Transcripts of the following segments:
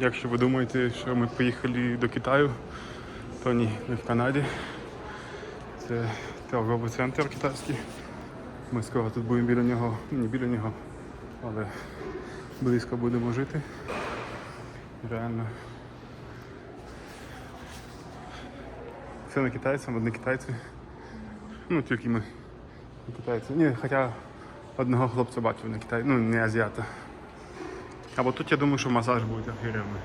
Якщо ви думаєте, що ми поїхали до Китаю, то ні, ми в Канаді. Це торговий центр китайський. Ми скоро тут будемо біля нього, не біля нього, але близько будемо жити. Реально. Все на китайцям, одні китайці. Ну, тільки ми не китайці. Ні, хоча одного хлопця бачив не китай, ну не азіата. А вот тут я думаю, что массаж будет охеренный.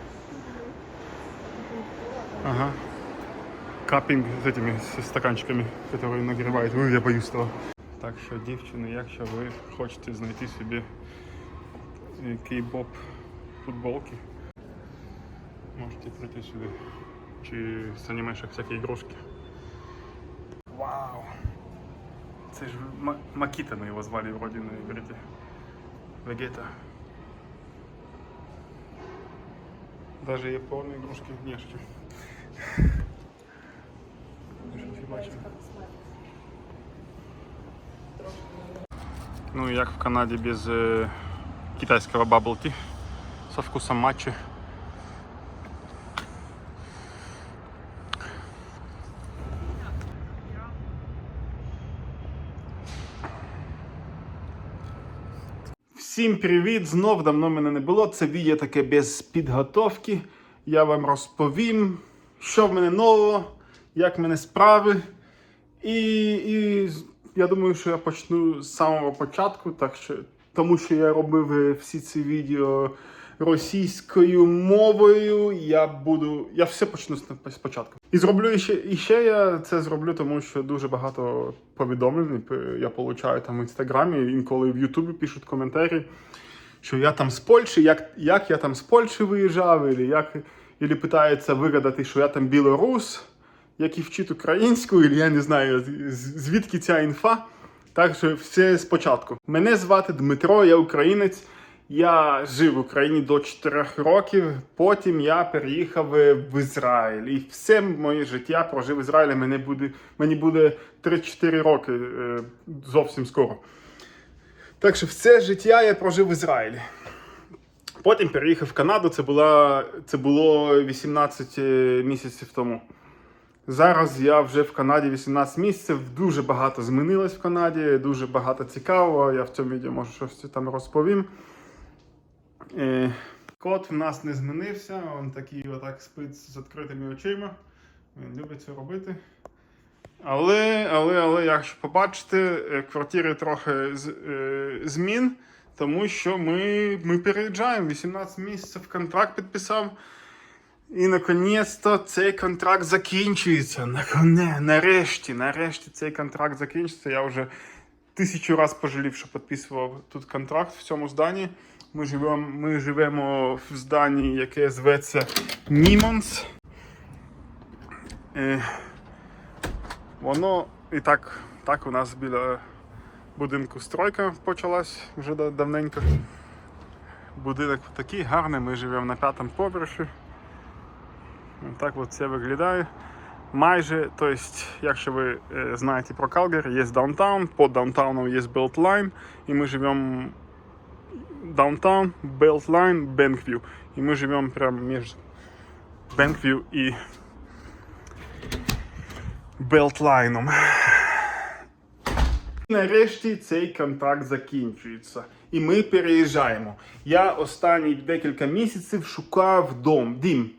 Ага. Каппинг с этими с стаканчиками, которые нагревают. Ой, я боюсь того. Так що, дівчини, якщо ви хочете знайти собі е, кей-боп футболки, можете прийти сюди. Чи з анімешок всякі ігрушки. Вау! Це ж Ма- Макіта ми його звали вроді на ігриті. Вегета. Даже є повні ігрушки ні, що. Щось я бачив. Ну і як в Канаді без е, китайського баблті со вкусом матчі. Всім привіт! Знов давно мене не було. Це відео таке без підготовки. Я вам розповім, що в мене нового, як в мене справи. І, і я думаю, що я почну з самого початку, так що, тому що я робив е, всі ці відео російською мовою. Я буду. Я все почну спочатку. І зроблю ще, і я це зроблю, тому що дуже багато повідомлень я получаю там в інстаграмі, інколи в Ютубі пишуть коментарі, що я там з Польщі, як, як я там з Польщі виїжджав, і як, і питаються вигадати, що я там білорус, який вчить українську, і я не знаю, звідки ця інфа. Так що все спочатку. Мене звати Дмитро, я українець. Я жив в Україні до 4 років. Потім я переїхав е, в Ізраїль. І все моє життя прожив в Ізраїлі. Мені буде, мені буде 3-4 роки е, зовсім скоро. Так що все життя я прожив в Ізраїлі. Потім переїхав в Канаду. Це, була, це було 18 місяців тому. Зараз я вже в Канаді 18 місяців. Дуже багато змінилось в Канаді, дуже багато цікавого. Я в цьому відео може щось там розповім. Е, Кот в нас не змінився, він такий отак спить з відкритими очима. Він любить це робити. Але, але, але, якщо побачите, е, в квартирі трохи з- е, змін, тому що ми, ми переїжджаємо. 18 місяців контракт підписав. І наконець-то цей контракт закінчується. Наконе, нарешті, нарешті цей контракт закінчиться. Я вже тисячу разів пожалів, що підписував тут контракт в цьому зданні. Ми живемо, ми живемо в зданні, яке зветься Німонс. Е, воно і так, так у нас біля будинку стройка почалась вже давненько. Будинок такий гарний, ми живемо на п'ятому поверсі. Так от це виглядає. Майже, то есть, якщо ви е, знаєте про Калгарі, є даунтаун, по даунтауну є Белтлайн, і ми живемо даунтаун, Белтлайн, Бенквью. І ми живемо прямо між Бенквью і Белтлайном. Нарешті цей контракт закінчується. І ми переїжджаємо. Я останні декілька місяців шукав дом, дім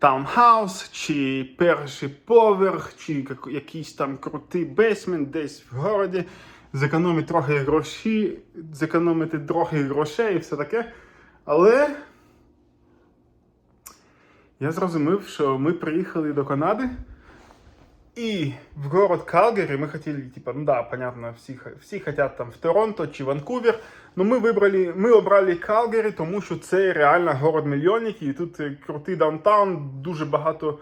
таунхаус, чи перший поверх, чи якийсь там крутий бейсмент десь в городі, зекономити трохи гроші, зекономити трохи грошей і все таке. Але я зрозумів, що ми приїхали до Канади. И в город Калгари мы хотели, типа, ну да, понятно, всі, х- всі хотят там в Торонто чи Ванкувер, но ми вибрали, ми обрали Калгарі, тому що це реально город мільйонник, і тут е, крутий даунтаун, дуже багато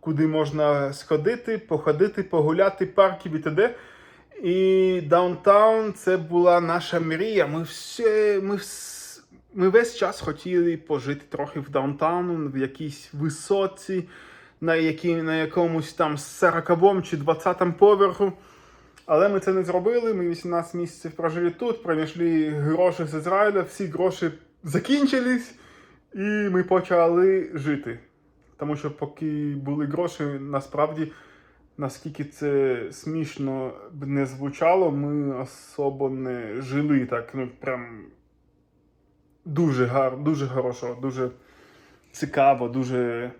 куди можна сходити, походити, погуляти, парків і т.д. І даунтаун це була наша мрія. Ми все, ми вс- ми весь час хотіли пожити трохи в даунтауну, в якійсь висоці, на, якій, на якомусь там 40 чи 20 поверху. Але ми це не зробили. Ми 18 місяців прожили тут, принайшли гроші з Ізраїля, всі гроші закінчились. І ми почали жити. Тому що поки були гроші, насправді, наскільки це смішно б не звучало, ми особо не жили так, ну прям дуже гарно, дуже хорошо, дуже цікаво, дуже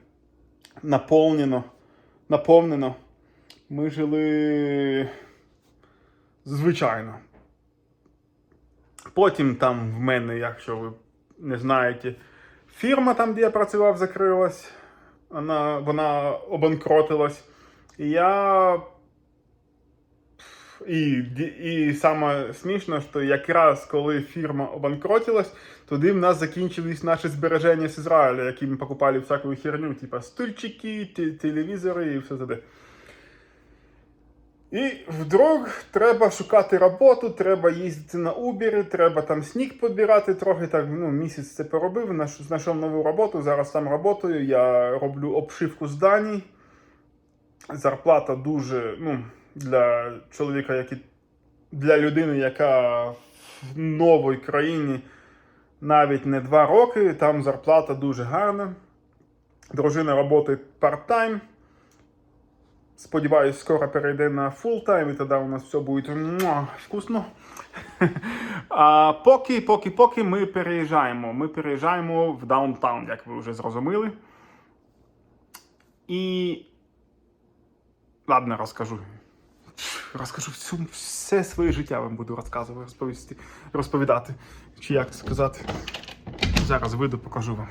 наповнено. наповнено. Ми жили звичайно. Потім там в мене, якщо ви не знаєте, фірма там, де я працював, закрилась. Вона, вона обанкротилась. Я. І, і саме смішно, що якраз коли фірма обанкротилась, тоді в нас закінчились наші збереження з Ізраїля, які ми покупали всяку херню, типа стульчики, телевізори і все таке. І вдруг треба шукати роботу, треба їздити на Uber, треба там сніг підбирати трохи. Так, ну, місяць це поробив, знайшов нову роботу, зараз там працюю, я роблю обшивку зданій. Зарплата дуже, ну, для чоловіка, який, для людини, яка в новій країні навіть не два роки, там зарплата дуже гарна. Дружина працює part-time. Сподіваюсь, скоро перейде на фултайм, і тоді у нас все буде вкусно. А поки, поки, поки ми переїжджаємо. Ми переїжджаємо в даунтаун, як ви вже зрозуміли. І. Ладно, розкажу. Розкажу всю, все своє життя вам буду розказувати, розповісти, розповідати. Чи як це сказати. Зараз вийду, покажу вам.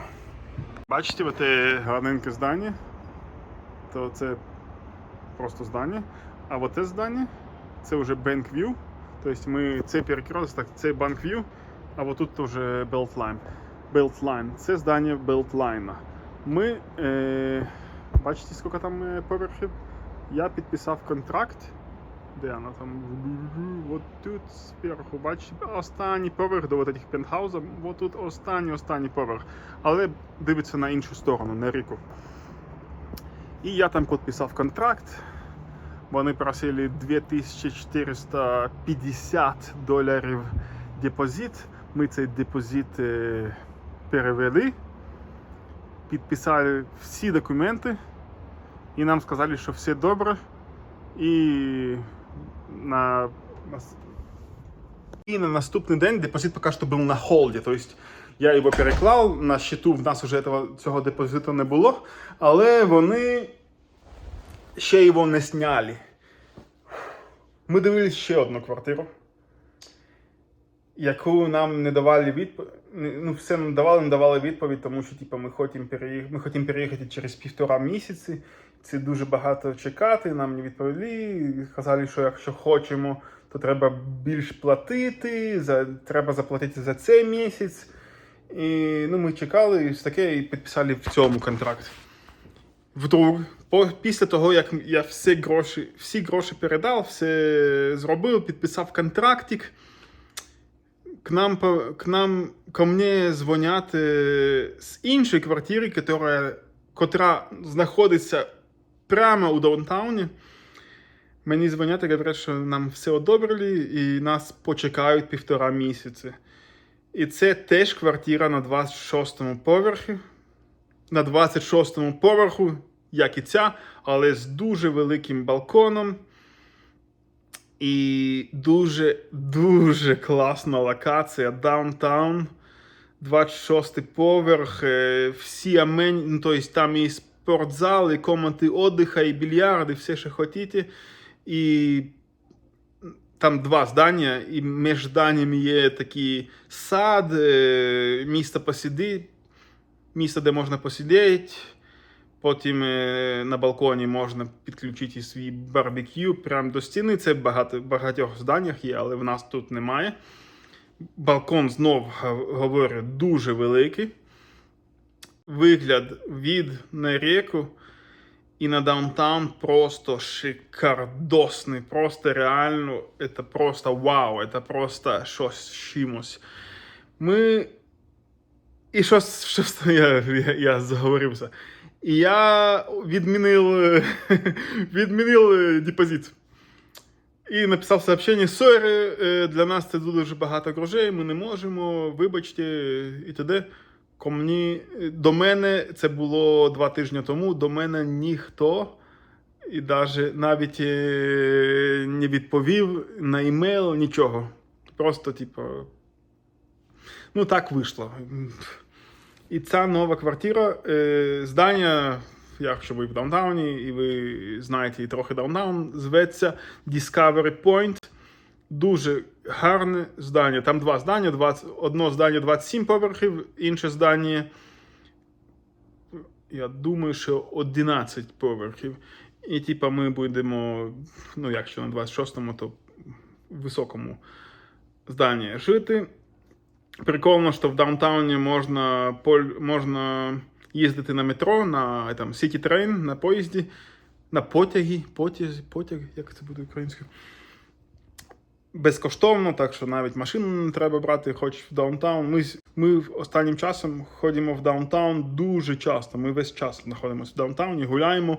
Бачите, оте гарненьке здання? То це просто здання. А вот це здання це вже Bank View. Тобто ми це перекресток, це Bank View, а вот тут вже Beltline. Beltline. Це здання Beltline. Ми, е, бачите, скільки там е, поверхів? Я підписав контракт. Де вона там? Вот тут зверху, бачите, останній поверх до этих пентхаузів. Вот тут останній, останній поверх. Але дивиться на іншу сторону, на ріку. І я там підписав контракт. Вони просили 2450 доларів депозит. Ми цей депозит е, перевели, підписали всі документи, і нам сказали, що все добре. І на, і на наступний день депозит поки що був на холді. Тобто я його переклав, на счету в нас вже цього, цього депозиту не було, але вони ще його не сняли. Ми дивились ще одну квартиру, яку нам не давали відповідь. Ну, все нам давали, не давали відповідь, тому що типу, ми хочемо хочемо переїхати через півтора місяці. Це дуже багато чекати, нам не відповіли. Казали, що якщо хочемо, то треба більш платити, за, треба заплатити за цей місяць. І ну, ми чекали і таке і підписали в цьому контракт. Вдруг, по, після того, як я всі гроші, всі гроші передав, все зробив, підписав контрактик, к нам, к нам ко мені дзвонять е, з іншої квартири, котра, котра знаходиться прямо у даунтауні. Мені дзвонять і говорять, що нам все одобрили і нас почекають півтора місяці. І це теж квартира на 26-му поверхі. На 26-му поверху, як і ця, але з дуже великим балконом. І дуже дуже класна локація. Даунтаун. 26 поверх, е, всі амень, ну, тобто там і спортзал, і комнати отдиха, і більярд, все, що хочете. І там два здання, і між зданнями є такий сад, е, місце посидіти, місце, де можна посидіти. Потім е, на балконі можна підключити свій барбекю прямо до стіни. Це багато, в багатьох зданнях є, але в нас тут немає. Балкон знов говорю дуже великий. Вигляд від на ріку і на даунтаун просто шикардосний. Просто реально, це просто вау, це просто щось з чимось. Ми. І щось, щось я, я, я заговорився. І я відмінив, відмінив е, депозит. І написав сообщення: сорі, е, для нас це дуже багато грошей, ми не можемо, вибачте, і т.д. ко мені, до мене це було два тижні тому. До мене ніхто і даже навіть е, не відповів на емейл нічого. Просто, типу, ну так вийшло. І ця нова квартира, е, здання, якщо ви в даунтауні, і ви знаєте і трохи даунтаун, зветься Discovery Point. Дуже гарне здання. Там два здання. 20, одно здання 27 поверхів, інше здання, я думаю, що 11 поверхів. І типа ми будемо, ну якщо на 26-му, то в високому зданні жити. Прикольно, що в даунтауні можна, можна їздити на метро, на там, City Train, на поїзді, на потягі, потяг, потяг, як це буде українською. Безкоштовно, так що навіть машину не треба брати, хоч в даунтаун. Ми, ми останнім часом ходимо в даунтаун дуже часто. Ми весь час знаходимося в даунтауні, гуляємо,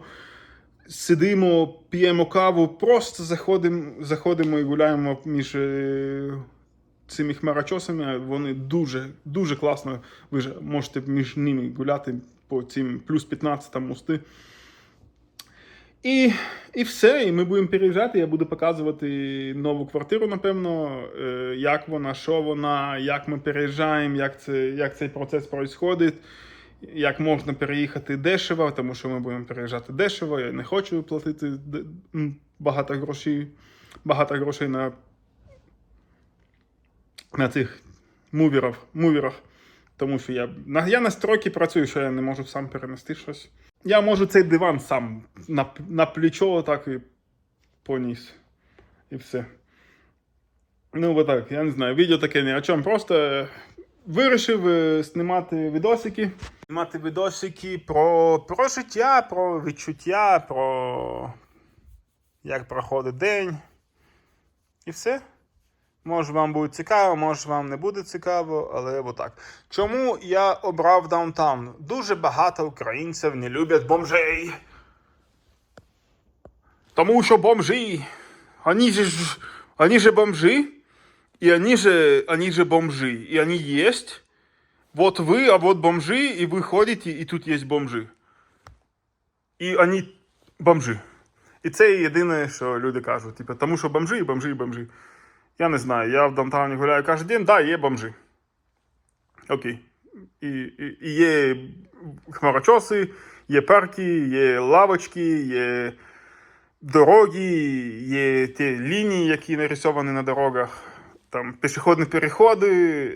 сидимо, п'ємо каву, просто заходимо, заходимо і гуляємо між е, цими хмарочосами. Вони дуже, дуже класно. Ви ж можете між ними гуляти по цим плюс 15 мости. І, і все. І ми будемо переїжджати. Я буду показувати нову квартиру, напевно, е, як вона, що вона, як ми переїжджаємо, як, це, як цей процес відбувається, як можна переїхати дешево, тому що ми будемо переїжджати дешево. Я не хочу платити багато грошей, багато грошей на, на цих мувірах. Тому що я, я на строкі працюю, що я не можу сам перенести щось. Я можу цей диван сам на, на плечо так і поніс. І все. Ну, бо так, я не знаю. Відео таке ні о чому. Просто е, вирішив е, знімати відосики. Знімати відосики про, про життя, про відчуття, про як проходить день. І все. Може вам буде цікаво, може вам не буде цікаво, але отак. Чому я обрав даунтаун? Дуже багато українців не люблять бомжей. Тому що бомжі. Они же, ж- они же бомжи. И они же, они же бомжи. И они есть. Вот вы, а вот бомжи, и вы ходите, и тут есть бомжи. І вони бомжи. І це єдине, що люди кажуть. Типу, тому що бомжи, і бомжи, і бомжи. Я не знаю, я в даунтауні гуляю кожен день, да, є бомжи. Окей. І, і, і є хмарочоси, є парки, є лавочки, є дороги, є ті лінії, які нарисовані на дорогах, там пішохідні переходи,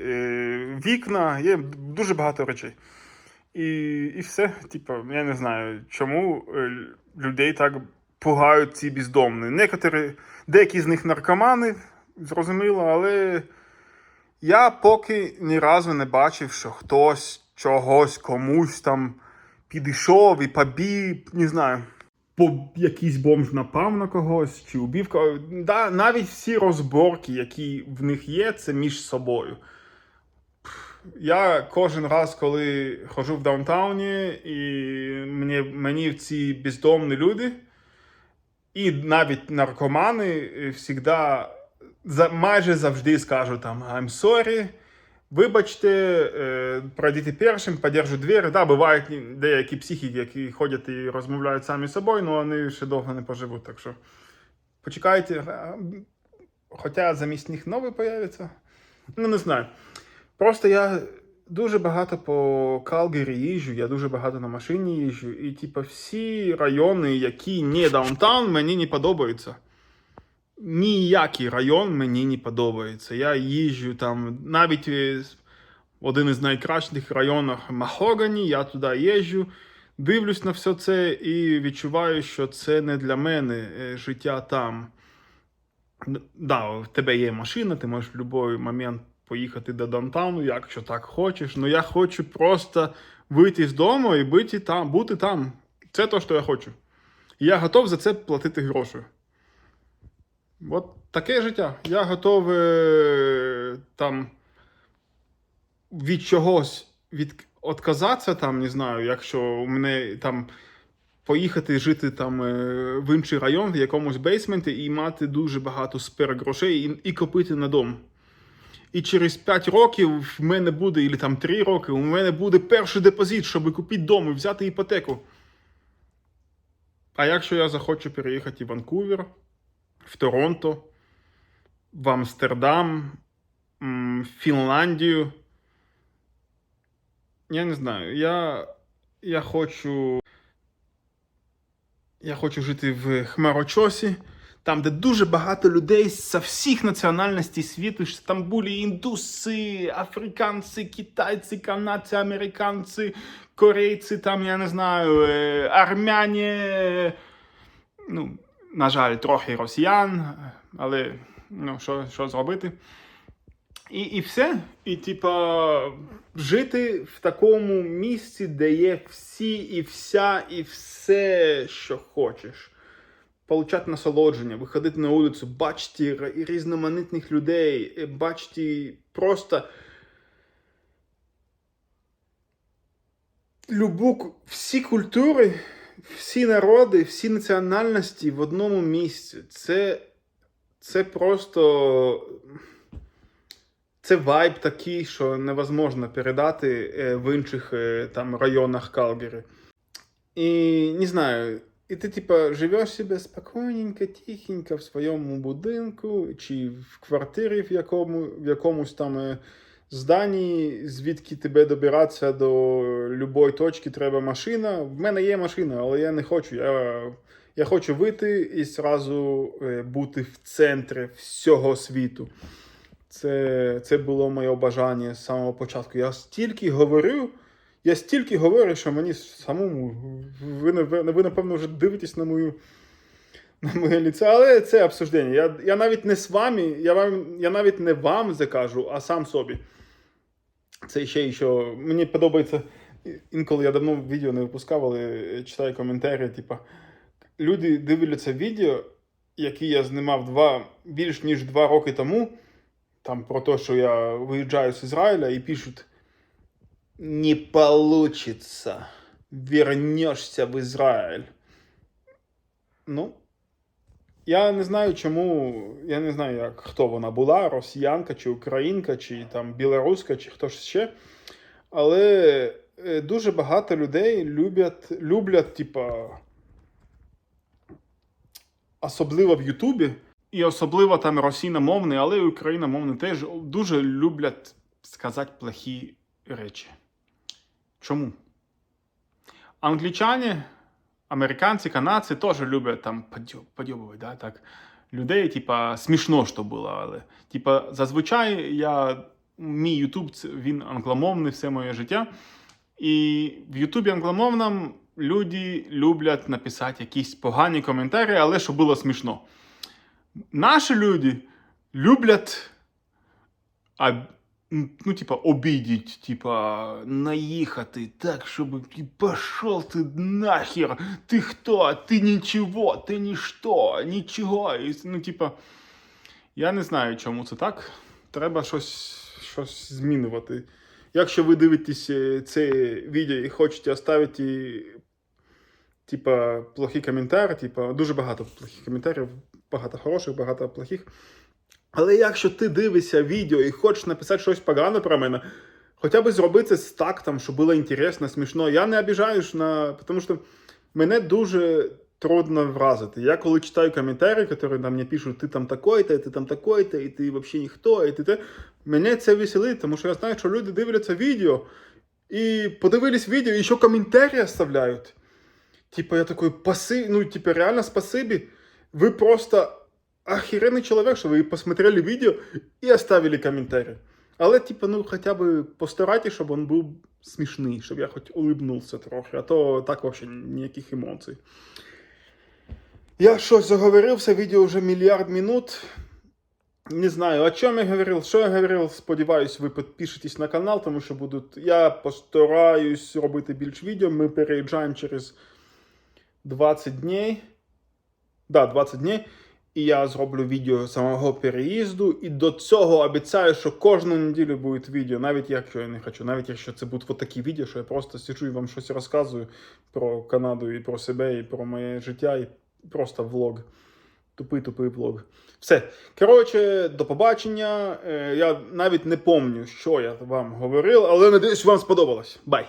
е, вікна, є дуже багато речей. І, і все. Типу, я не знаю, чому е, людей так пугають ці бездомні. Некоторі, деякі з них наркомани, зрозуміло, але я поки ні разу не бачив, що хтось чогось комусь там підійшов і побів, не знаю. Бо якийсь бомж напав на когось чи убив когось. Да, навіть всі розборки, які в них є, це між собою. Я кожен раз, коли ходжу в даунтауні, і мені, мені ці бездомні люди, і навіть наркомани завжди, за, майже завжди скажуть там I'm sorry, вибачте, е, пройдіть першим, подержу двері. Да, бувають деякі психіки, які ходять і розмовляють самі з собою, але вони ще довго не поживуть. Так що почекайте. Хоча замість них новий появиться. Ну, не знаю. Просто я дуже багато по Калгарі їжджу, я дуже багато на машині їжджу, і типу, всі райони, які не даунтаун, мені не подобаються. Ніякий район мені не подобається. Я їжджу там навіть е, один із найкращих районів Махогані, я туди їжджу, дивлюсь на все це і відчуваю, що це не для мене е, життя там. Да, в тебе є машина, ти можеш в будь-який момент поїхати до даунтауну, якщо так хочеш. Ну я хочу просто вийти з дому і бути там, бути там. Це те, що я хочу. Я готов за це платити гроші. От таке життя. Я готов е, там від чогось від, отказатися, там, не знаю, якщо у мене там поїхати жити там е, в інший район, в якомусь бейсменті, і мати дуже багато спер грошей і, і купити на дом. і через 5 років в мене буде, або там 3 роки, у мене буде перший депозит, щоб купити дом і взяти іпотеку. А якщо я захочу переїхати в Ванкувер, в Торонто, в Амстердам, в Фінляндію. Я не знаю. Я, я хочу. Я хочу жити в Хмарочосі, там, де дуже багато людей з всіх національностей світу. Там були індуси, африканці, китайці, канадці, американці, корейці, там, я не знаю, е, армяні. е, Ну, на жаль, трохи росіян, але ну, що, що зробити? І, і все. І, типа, жити в такому місці, де є всі і вся, і все, що хочеш. Получати насолодження, виходити на вулицю, бачити різноманітних людей, е, бачити просто любу, всі культури, всі народи, всі національності в одному місці. Це, це просто. Це вайб такий, що невозможно передати е, в інших е, там районах Калгарі. І не знаю, і ти, типа, живеш себе спокійненько, тихенько в своєму будинку, чи в квартирі в, якому, в якомусь там е, зданні, звідки тебе добиратися до любої точки треба машина. В мене є машина, але я не хочу. Я, я хочу вийти і зразу е, бути в центрі всього світу. Це, це було моє бажання з самого початку. Я стільки говорю, я стільки говорю, що мені самому. Ви, ви напевно, вже дивитесь на мою. На моє ліце, але це обсуждення. Я, я навіть не з вами, я, вам, я навіть не вам закажу, а сам собі. Це ще що. Мені подобається. Інколи я давно відео не випускав, але читаю коментарі, типа, люди дивляться відео, які я знімав два, більш ніж два роки тому там про те, що я виїжджаю з Ізраїля, і пишуть: Не получится. Вернешься в Ізраїль. Ну, я не знаю, чому. Я не знаю, як, хто вона була, росіянка, чи українка, чи там білоруска, чи хто ж ще. Але е, дуже багато людей люблять, люблять, типа, особливо в Ютубі, і особливо там російномовний, але й україномовний теж дуже люблять сказати плохі речі. Чому? Англічані, американці, канадці теж люблять там подьоб- подьобувати, да, так. Людей, типа, смішно, що було, але. Типа, зазвичай я. Мій Ютуб він англомовний все моє життя. І в Ютубі англомовному люди люблять написати якісь погані коментарі, але щоб було смішно. Наші люди люблять ну, типа, обидеть, типа, наїхати так, щоб і пошел ти нахер, ти хто, ти нічого, ти ніщо, нічого. І, ну, типа, я не знаю, чому це так. Треба щось, щось змінювати. Якщо ви дивитесь е, це відео і хочете оставити типа, плохий коментар, типа, дуже багато плохих коментарів, багато хороших, багато плохих. Але якщо ти дивишся відео і хочеш написати щось погане про мене, хоча б зроби це з тактом, щоб було інтересно, смішно. Я не обіжаюсь на. Тому що мене дуже трудно вразити. Я коли читаю коментарі, які там мені пишуть, ти там такой-то, ти там такой-то, і ти взагалі ніхто, і ти те. Мене це веселить, тому що я знаю, що люди дивляться відео і подивились відео, і ще коментарі оставляють. Типа, я такой, пасы, ну, типа, реально спасибі. Вы просто охеренный человек, что вы посмотрели видео и оставили комментарий. Але, типа, ну, хоча б постарайтесь, щоб він був смішний, щоб я хоч улыбнувся трохи, а то так взагалі ніяких емоцій. Я щось заговорився, відео вже мільярд минут. Не знаю, о чому я говорив, що я говорив. Сподіваюсь, ви підпишетесь на канал, тому що будуть. Я постараюсь робити більш відео. Ми переїжджаємо через 20 днів. Да, 20 днів. І я зроблю відео самого переїзду. І до цього обіцяю, що кожну неділю буде відео, навіть якщо я не хочу, навіть якщо це будуть такі відео, що я просто сиджу і вам щось розказую про Канаду і про себе, і про моє життя, і просто влог. Тупий тупий влог. Все. Коротше, до побачення. Е, Я навіть не пам'ятаю, що я вам говорив, але надіюсь, вам сподобалось. Бай!